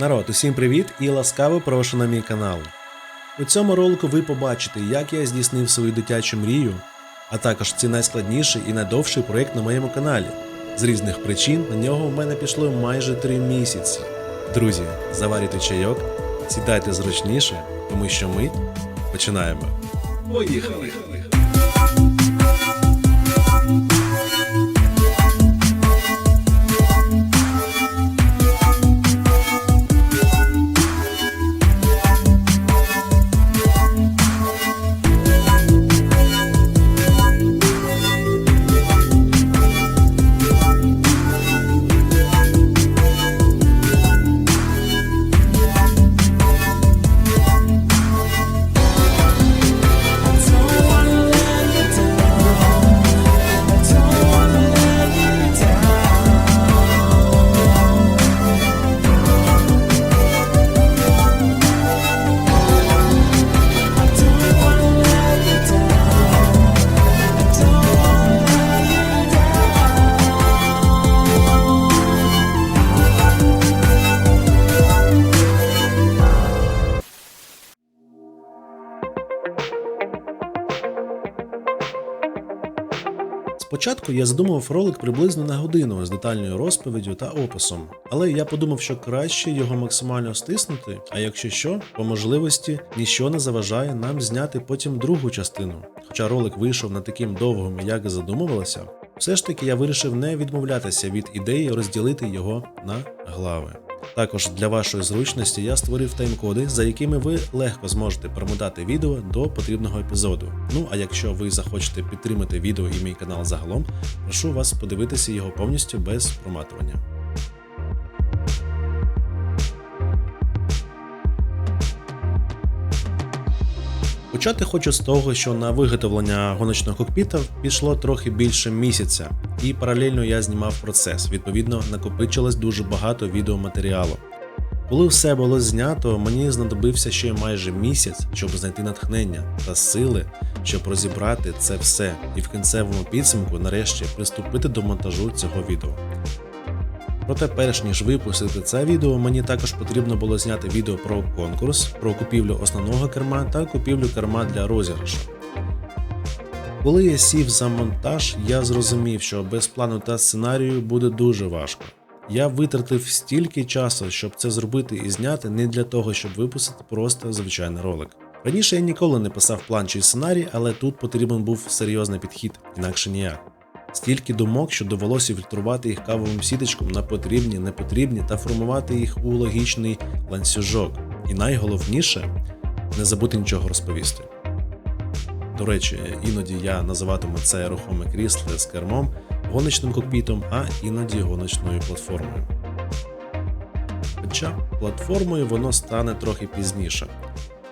Народ, усім привіт і ласкаво прошу на мій канал. У цьому ролику ви побачите, як я здійснив свою дитячу мрію, а також це найскладніший і найдовший проєкт на моєму каналі. З різних причин на нього в мене пішло майже 3 місяці. Друзі, заварюйте чайок, сідайте зручніше, тому що ми починаємо. Поїхали! Спочатку я задумав ролик приблизно на годину з детальною розповіддю та описом, але я подумав, що краще його максимально стиснути, а якщо що, по можливості ніщо не заважає нам зняти потім другу частину. Хоча ролик вийшов не таким довгим, як і задумувалося, все ж таки я вирішив не відмовлятися від ідеї розділити його на глави. Також для вашої зручності я створив тайм-коди, за якими ви легко зможете промотати відео до потрібного епізоду. Ну а якщо ви захочете підтримати відео і мій канал загалом, прошу вас подивитися його повністю без проматування. Почати хочу з того, що на виготовлення гоночного кокпіта пішло трохи більше місяця, і паралельно я знімав процес. Відповідно, накопичилось дуже багато відеоматеріалу. Коли все було знято, мені знадобився ще майже місяць, щоб знайти натхнення та сили, щоб розібрати це все, і в кінцевому підсумку нарешті приступити до монтажу цього відео. Проте, перш ніж випустити це відео, мені також потрібно було зняти відео про конкурс, про купівлю основного керма та купівлю керма для розіграшу. Коли я сів за монтаж, я зрозумів, що без плану та сценарію буде дуже важко. Я витратив стільки часу, щоб це зробити і зняти не для того, щоб випустити просто звичайний ролик. Раніше я ніколи не писав план чи сценарій, але тут потрібен був серйозний підхід, інакше ніяк. Стільки думок, що довелося фільтрувати їх кавовим сіточком на потрібні, непотрібні та формувати їх у логічний ланцюжок. І найголовніше не забути нічого розповісти. До речі, іноді я називатиму це рухоме крісло з кермом гоночним кокпітом, а іноді гоночною платформою. Хоча платформою воно стане трохи пізніше.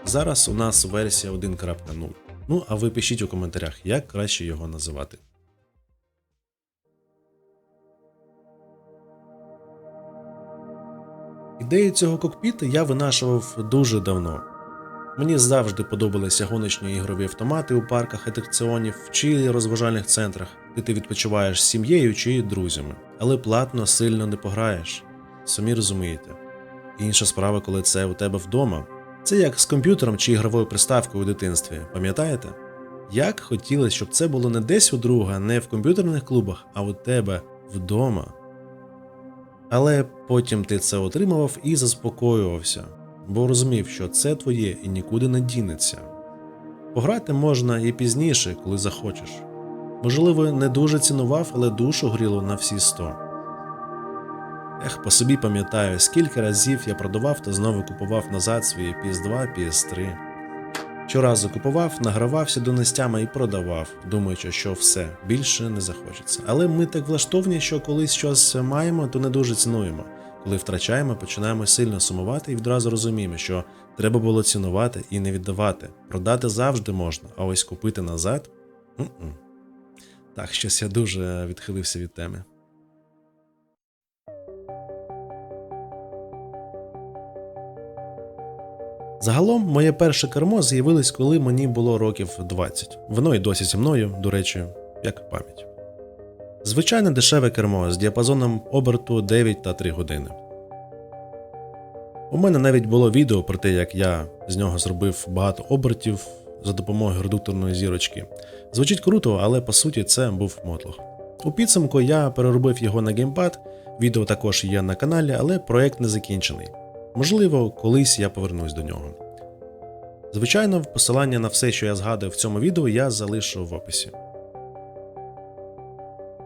Зараз у нас версія 1.0. Ну а ви пишіть у коментарях, як краще його називати. Ідею цього кокпіта я винашував дуже давно. Мені завжди подобалися гоночні ігрові автомати у парках атракціонів чи розважальних центрах, де ти відпочиваєш з сім'єю чи друзями, але платно сильно не пограєш. Самі розумієте. Інша справа, коли це у тебе вдома. Це як з комп'ютером чи ігровою приставкою у дитинстві, пам'ятаєте? Як хотілося, щоб це було не десь у друга, не в комп'ютерних клубах, а у тебе вдома. Але потім ти це отримував і заспокоювався, бо розумів, що це твоє і нікуди не дінеться. Пограти можна і пізніше, коли захочеш. Можливо, не дуже цінував, але душу гріло на всі сто. Ех, по собі пам'ятаю, скільки разів я продавав та знову купував назад свої PS2, PS3. Щоразу купував, награвався донестями і продавав, думаючи, що все більше не захочеться. Але ми так влаштовані, що коли щось маємо, то не дуже цінуємо. Коли втрачаємо, починаємо сильно сумувати і відразу розуміємо, що треба було цінувати і не віддавати. Продати завжди можна, а ось купити назад. М-м. Так, щось я дуже відхилився від теми. Загалом, моє перше кермо з'явилось, коли мені було років 20. Воно й досі зі мною, до речі, як пам'ять. Звичайне дешеве кермо з діапазоном оберту 9 та 3 години. У мене навіть було відео про те, як я з нього зробив багато обертів за допомогою редукторної зірочки. Звучить круто, але по суті це був мотлох. У підсумку я переробив його на геймпад, відео також є на каналі, але проект не закінчений. Можливо, колись я повернусь до нього. Звичайно, посилання на все, що я згадую в цьому відео, я залишу в описі.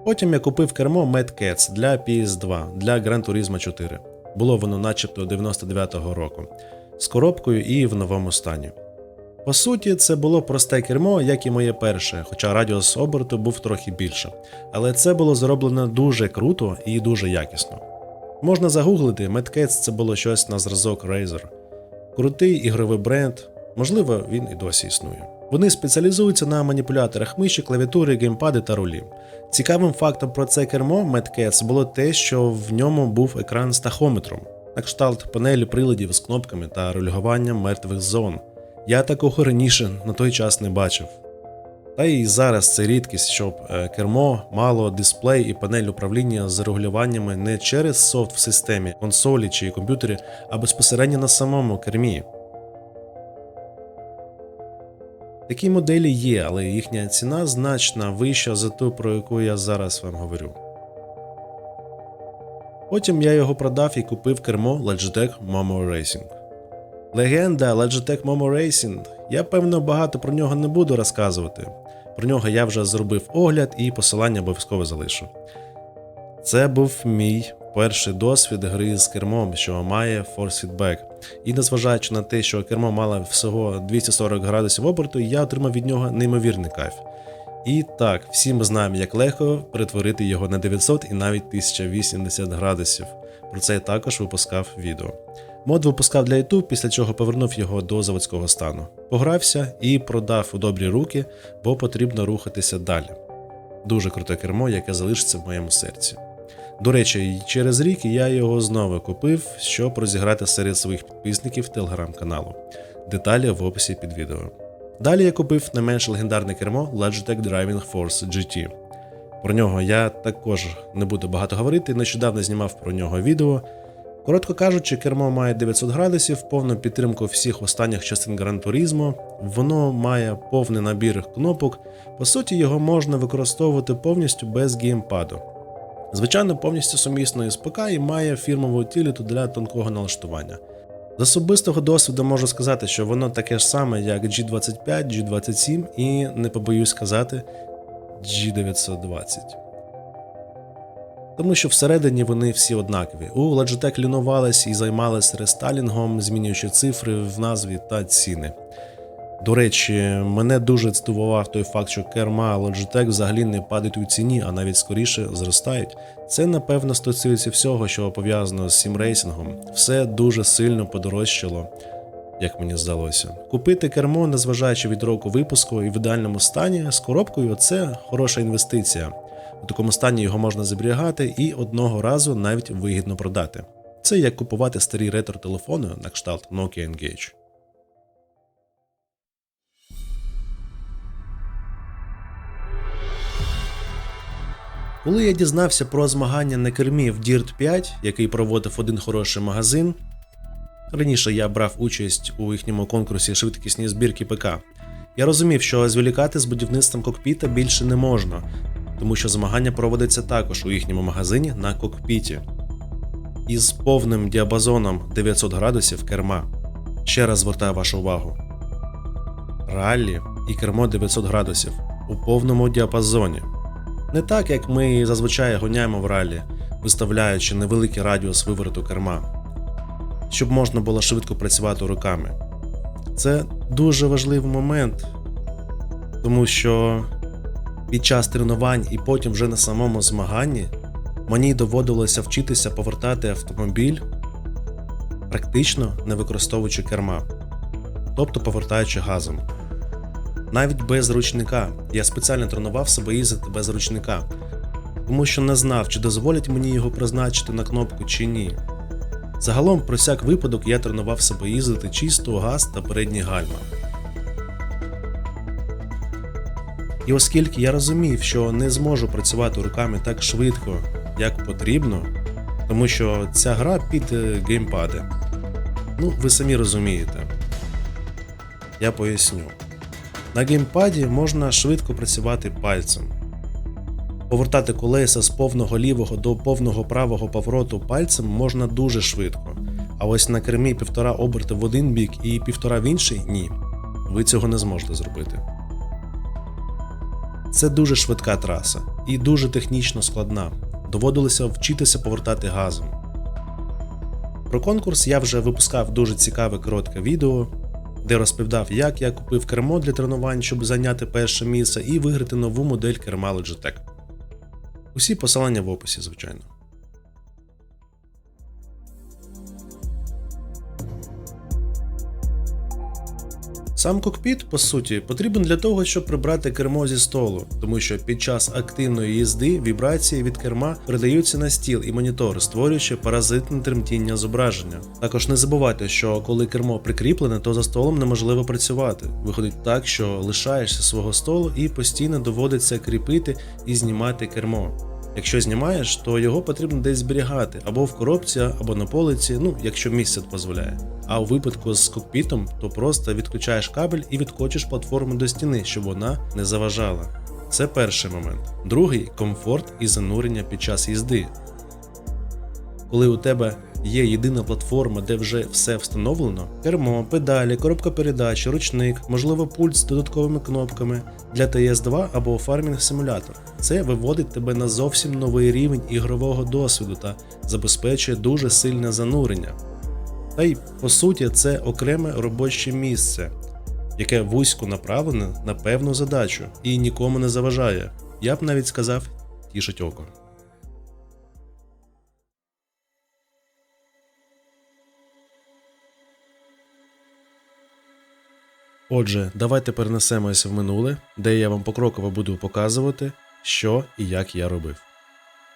Потім я купив кермо Mad Cats для PS2 для Gran Turismo 4. Було воно начебто 99-го року, з коробкою і в новому стані. По суті, це було просте кермо, як і моє перше, хоча радіус оберту був трохи більше. Але це було зроблено дуже круто і дуже якісно. Можна загуглити, Mad це було щось на зразок Razer. Крутий ігровий бренд, можливо, він і досі існує. Вони спеціалізуються на маніпуляторах миші, клавіатури, геймпади та рулі. Цікавим фактом про це кермо Mad було те, що в ньому був екран з тахометром, на кшталт панелі приладів з кнопками та регулюванням мертвих зон. Я такого раніше на той час не бачив. Та й зараз це рідкість, щоб е, кермо мало дисплей і панель управління з регулюваннями не через софт в системі, консолі чи комп'ютері, а безпосередньо на самому кермі. Такі моделі є, але їхня ціна значно вища за ту, про яку я зараз вам говорю. Потім я його продав і купив кермо Logitech Momo Racing. Легенда Logitech Momo Racing. Я певно багато про нього не буду розказувати. Про нього я вже зробив огляд і посилання обов'язково залишу. Це був мій перший досвід гри з кермом, що має Force Feedback. І незважаючи на те, що кермо мало всього 240 градусів оберту, я отримав від нього неймовірний кайф. І так, всі ми знаємо, як легко перетворити його на 900 і навіть 1080 градусів. Про це я також випускав відео. Мод випускав для YouTube, після чого повернув його до заводського стану. Погрався і продав у добрі руки, бо потрібно рухатися далі. Дуже круте кермо, яке залишиться в моєму серці. До речі, через рік я його знову купив, щоб розіграти серед своїх підписників телеграм-каналу. Деталі в описі під відео. Далі я купив не менш легендарне кермо Logitech Driving Force GT. Про нього я також не буду багато говорити, нещодавно знімав про нього відео. Коротко кажучи, кермо має 900 градусів, повну підтримку всіх останніх частин Gran Turismo, воно має повний набір кнопок, по суті, його можна використовувати повністю без геймпаду. Звичайно, повністю сумісно із ПК і має фірмову утиліту для тонкого налаштування. З особистого досвіду можу сказати, що воно таке ж саме, як G25, G27 і, не побоюсь сказати, G920. Тому що всередині вони всі однакові. У Logitech лінувались і займались рестайлінгом, змінюючи цифри в назві та ціни. До речі, мене дуже здивував той факт, що керма Logitech взагалі не падають у ціні, а навіть скоріше зростають. Це напевно стосується всього, що пов'язано з сімрейсингом. Все дуже сильно подорожчало, як мені здалося. Купити кермо, незважаючи від року випуску і в ідеальному стані з коробкою це хороша інвестиція. У такому стані його можна зберігати і одного разу навіть вигідно продати. Це як купувати старі ретро-телефони на кшталт Nokia Engage. Коли я дізнався про змагання на кермі в Dirt 5, який проводив один хороший магазин, раніше я брав участь у їхньому конкурсі швидкісні збірки ПК, я розумів, що зволікати з будівництвом кокпіта більше не можна, тому що змагання проводиться також у їхньому магазині на кокпіті із повним діапазоном 900 градусів керма. Ще раз звертаю вашу увагу. Раллі і кермо 900 градусів у повному діапазоні. Не так, як ми зазвичай гоняємо в ралі, виставляючи невеликий радіус вивороту керма, щоб можна було швидко працювати руками. Це дуже важливий момент, тому що під час тренувань і потім вже на самому змаганні мені доводилося вчитися повертати автомобіль, практично не використовуючи керма, тобто повертаючи газом. Навіть без ручника. Я спеціально тренував себе їздити без ручника, тому що не знав, чи дозволять мені його призначити на кнопку чи ні. Загалом, про всяк випадок, я тренував себе їздити чисто, газ та передні гальма. І оскільки я розумів, що не зможу працювати руками так швидко, як потрібно, тому що ця гра під е, геймпади, Ну, ви самі розумієте. Я поясню. На геймпаді можна швидко працювати пальцем. Повертати колеса з повного лівого до повного правого повороту пальцем можна дуже швидко. А ось на кермі півтора оберти в один бік і півтора в інший ні. Ви цього не зможете зробити. Це дуже швидка траса і дуже технічно складна. Доводилося вчитися повертати газом. Про конкурс я вже випускав дуже цікаве коротке відео, де розповідав, як я купив кермо для тренувань, щоб зайняти перше місце і виграти нову модель керма Logitech. Усі посилання в описі, звичайно. Сам кокпіт, по суті, потрібен для того, щоб прибрати кермо зі столу, тому що під час активної їзди вібрації від керма передаються на стіл і монітор, створюючи паразитне тремтіння зображення. Також не забувайте, що коли кермо прикріплене, то за столом неможливо працювати. Виходить так, що лишаєшся свого столу і постійно доводиться кріпити і знімати кермо. Якщо знімаєш, то його потрібно десь зберігати або в коробці, або на полиці, ну якщо місце дозволяє. А у випадку з кокпітом, то просто відключаєш кабель і відкочиш платформу до стіни, щоб вона не заважала. Це перший момент. Другий комфорт і занурення під час їзди. Коли у тебе є єдина платформа, де вже все встановлено: кермо, педалі, коробка передач, ручник, можливо, пульт з додатковими кнопками для TS2 або фармінг симулятор. Це виводить тебе на зовсім новий рівень ігрового досвіду та забезпечує дуже сильне занурення. Та й по суті, це окреме робоче місце, яке вузько направлене на певну задачу і нікому не заважає. Я б навіть сказав, тішить око. Отже, давайте перенесемося в минуле, де я вам покроково буду показувати, що і як я робив.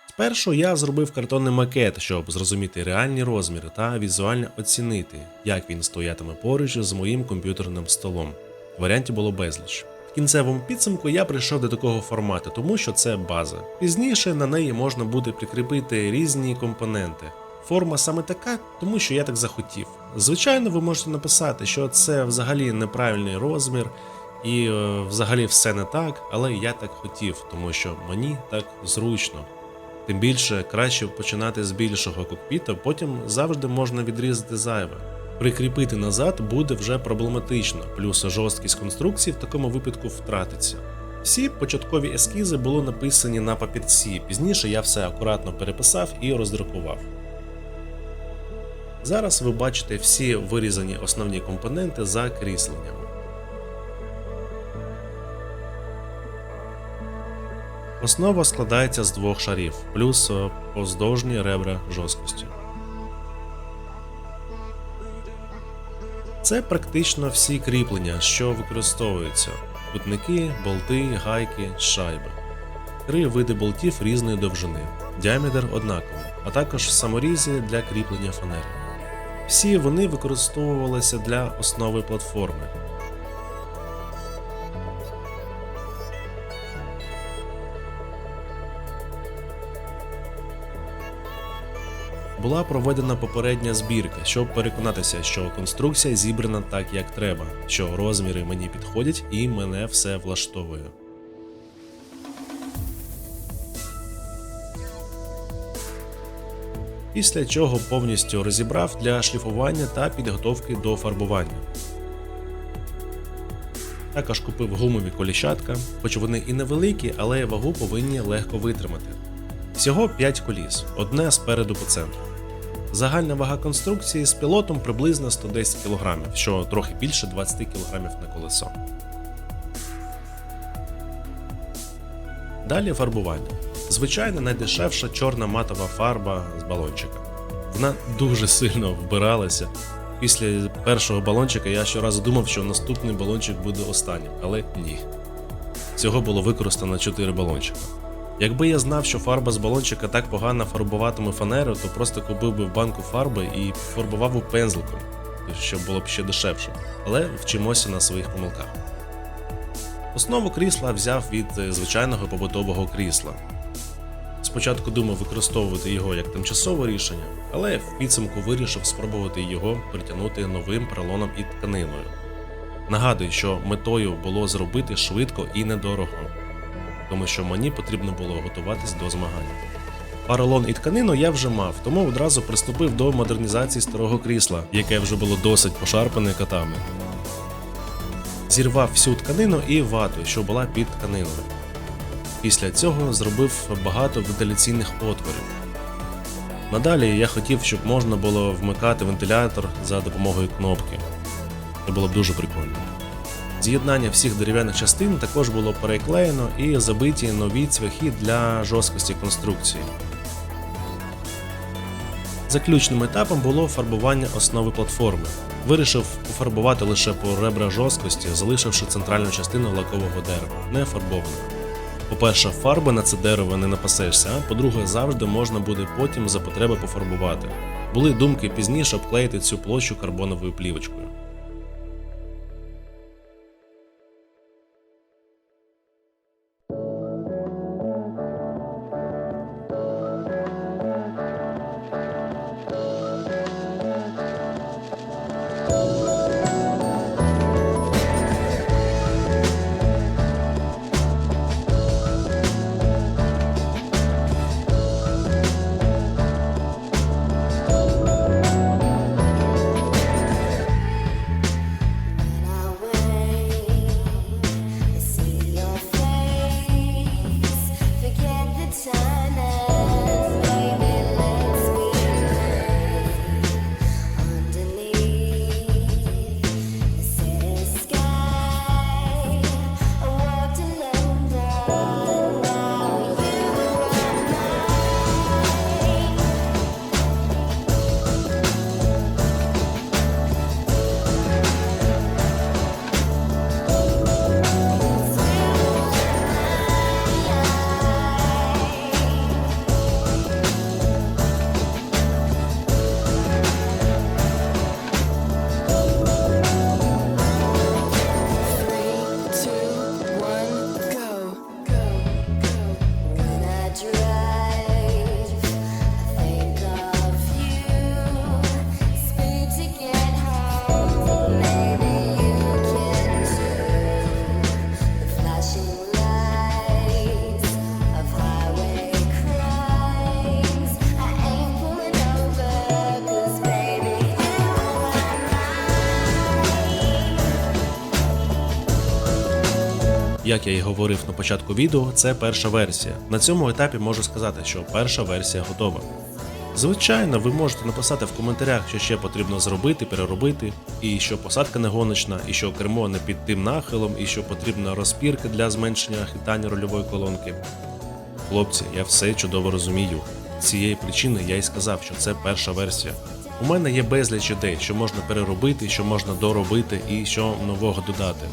Спершу я зробив картонний макет, щоб зрозуміти реальні розміри та візуально оцінити, як він стоятиме поруч з моїм комп'ютерним столом. Варіантів було безліч. В кінцевому підсумку я прийшов до такого формату, тому що це база. Пізніше на неї можна буде прикріпити різні компоненти. Форма саме така, тому що я так захотів. Звичайно, ви можете написати, що це взагалі неправильний розмір і е, взагалі все не так, але я так хотів, тому що мені так зручно. Тим більше краще починати з більшого кокпіта, потім завжди можна відрізати зайве. Прикріпити назад буде вже проблематично, плюс жорсткість конструкції в такому випадку втратиться. Всі початкові ескізи були написані на папірці, пізніше я все акуратно переписав і роздрукував. Зараз ви бачите всі вирізані основні компоненти за крісленнями. Основа складається з двох шарів, плюс е, поздовжні ребра жорсткості. Це практично всі кріплення, що використовуються: кутники, болти, гайки, шайби. Три види болтів різної довжини, діаметр однаковий, а також саморізи для кріплення фанери. Всі вони використовувалися для основи платформи. Була проведена попередня збірка, щоб переконатися, що конструкція зібрана так, як треба, що розміри мені підходять і мене все влаштовує. Після чого повністю розібрав для шліфування та підготовки до фарбування. Також купив гумові коліщатка, хоч вони і невеликі, але вагу повинні легко витримати. Всього 5 коліс, одне спереду по центру. Загальна вага конструкції з пілотом приблизно 110 кг, що трохи більше 20 кг на колесо. Далі фарбування. Звичайно, найдешевша чорна матова фарба з балончика. Вона дуже сильно вбиралася. Після першого балончика я щоразу думав, що наступний балончик буде останнім, але ні. Всього було використано 4 балончика. Якби я знав, що фарба з балончика так погано фарбуватиме фанеру, то просто купив би в банку фарби і фарбував би пензликом, щоб було б ще дешевше. Але вчимося на своїх помилках. Основу крісла взяв від звичайного побутового крісла. Спочатку думав використовувати його як тимчасове рішення, але в підсумку вирішив спробувати його притягнути новим поролоном і тканиною. Нагадую, що метою було зробити швидко і недорого, тому що мені потрібно було готуватись до змагань. Паролон і тканину я вже мав, тому одразу приступив до модернізації старого крісла, яке вже було досить пошарпане котами. Зірвав всю тканину і вату, що була під тканиною. Після цього зробив багато вентиляційних отворів. Надалі я хотів, щоб можна було вмикати вентилятор за допомогою кнопки. Це було б дуже прикольно. З'єднання всіх дерев'яних частин також було переклеєно і забиті нові цвяхи для жорсткості конструкції. Заключним етапом було фарбування основи платформи. Вирішив пофарбувати лише по ребра жорсткості, залишивши центральну частину лакового дерева, не фарбовану. По-перше, фарби на це дерево не напасешся, а по-друге, завжди можна буде потім за потреби пофарбувати. Були думки пізніше обклеїти цю площу карбоновою плівочкою. Як я і говорив на початку відео, це перша версія. На цьому етапі можу сказати, що перша версія готова. Звичайно, ви можете написати в коментарях, що ще потрібно зробити, переробити, і що посадка не гоночна, і що кермо не під тим нахилом, і що потрібна розпірка для зменшення хитання рульової колонки. Хлопці, я все чудово розумію. Цієї причини я й сказав, що це перша версія. У мене є безліч ідей, що можна переробити, що можна доробити і що нового додати.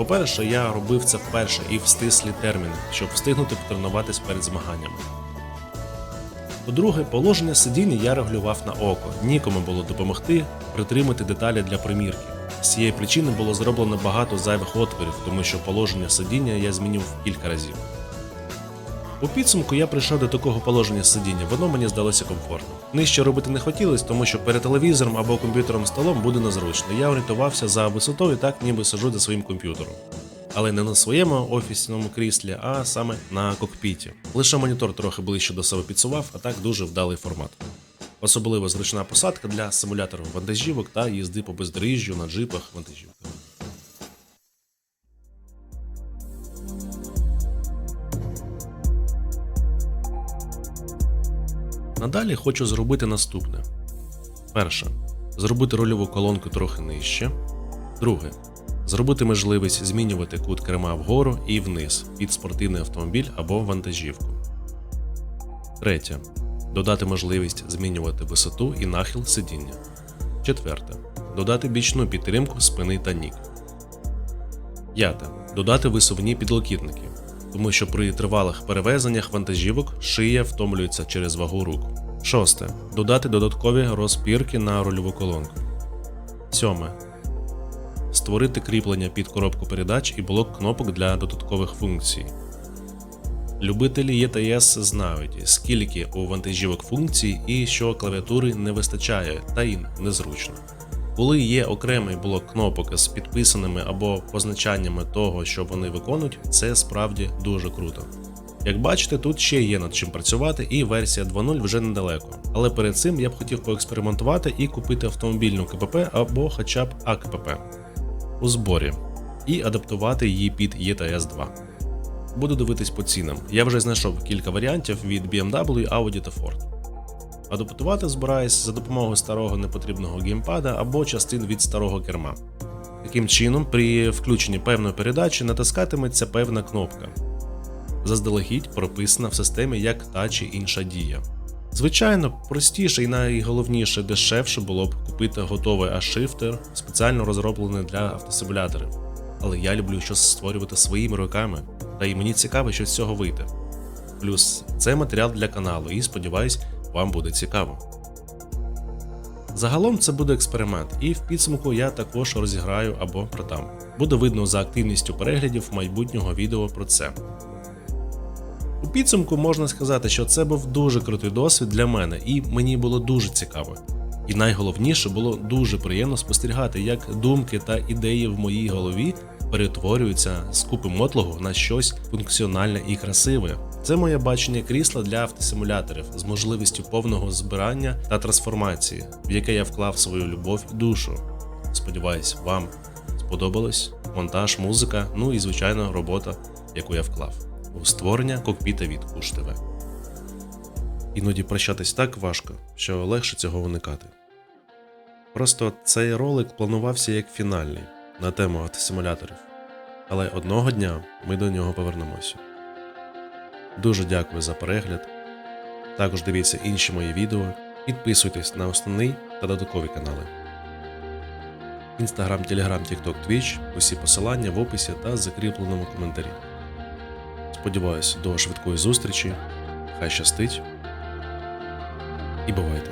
По-перше, я робив це вперше і в стислі терміни, щоб встигнути потренуватись перед змаганнями. По-друге, положення сидіння я регулював на око, нікому було допомогти притримати деталі для примірки. З цієї причини було зроблено багато зайвих отворів, тому що положення сидіння я змінив кілька разів. У підсумку я прийшов до такого положення сидіння, воно мені здалося комфортним. Нижче робити не хотілося, тому що перед телевізором або комп'ютером столом буде незручно. Я орієнтувався за висотою, так ніби сиджу за своїм комп'ютером. Але не на своєму офісному кріслі, а саме на кокпіті. Лише монітор трохи ближче до себе підсував, а так дуже вдалий формат. Особливо зручна посадка для симуляторів вантажівок та їзди по бездоріжжю на джипах вантажівках. Надалі хочу зробити наступне: перше зробити рольову колонку трохи нижче. Друге зробити можливість змінювати кут керма вгору і вниз під спортивний автомобіль або вантажівку. Третє додати можливість змінювати висоту і нахил сидіння. Четверте додати бічну підтримку спини та ніг. П'яте додати висувні підлокітники, тому що при тривалих перевезеннях вантажівок шия втомлюється через вагу рук. Шосте. Додати додаткові розпірки на рульову колонку. Сьоме. Створити кріплення під коробку передач і блок кнопок для додаткових функцій. Любителі ETS знають, скільки у вантажівок функцій і що клавіатури не вистачає, та й незручно. Коли є окремий блок кнопок з підписаними або позначаннями того, що вони виконують, це справді дуже круто. Як бачите, тут ще є над чим працювати, і версія 2.0 вже недалеко. Але перед цим я б хотів поекспериментувати і купити автомобільну КПП або хоча б АКПП у зборі і адаптувати її під ETS 2. Буду дивитись по цінам. Я вже знайшов кілька варіантів від BMW, Audi та Ford. Адаптувати збираюсь за допомогою старого непотрібного геймпада або частин від старого керма. Таким чином, при включенні певної передачі натискатиметься певна кнопка. Заздалегідь прописана в системі як та чи інша дія. Звичайно, простіше і найголовніше дешевше було б купити готовий ашифтер, спеціально розроблений для автосимуляторів. Але я люблю щось створювати своїми руками, та й мені цікаво, що з цього вийде. Плюс це матеріал для каналу, і сподіваюсь, вам буде цікаво. Загалом це буде експеримент, і в підсумку я також розіграю або продам. Буде видно за активністю переглядів майбутнього відео про це. У підсумку можна сказати, що це був дуже крутий досвід для мене, і мені було дуже цікаво. І найголовніше було дуже приємно спостерігати, як думки та ідеї в моїй голові перетворюються з купи мотлого на щось функціональне і красиве. Це моє бачення крісла для автосимуляторів з можливістю повного збирання та трансформації, в яке я вклав свою любов і душу. Сподіваюсь, вам сподобалось монтаж, музика, ну і звичайно робота, яку я вклав у створення кокпіта від Куш ТВ. Іноді прощатись так важко, що легше цього уникати. Просто цей ролик планувався як фінальний на тему автосимуляторів, але одного дня ми до нього повернемося. Дуже дякую за перегляд. Також дивіться інші мої відео, підписуйтесь на основний та додаткові канали. Інстаграм, Телеграм, Тікток, Твіч, усі посилання в описі та закріпленому коментарі. Сподіваюсь, до швидкої зустрічі. Хай щастить. І бувайте.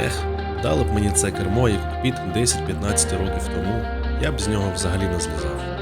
Ех, дали б мені це кермо як купіт 10-15 років тому, я б з нього взагалі не злізав.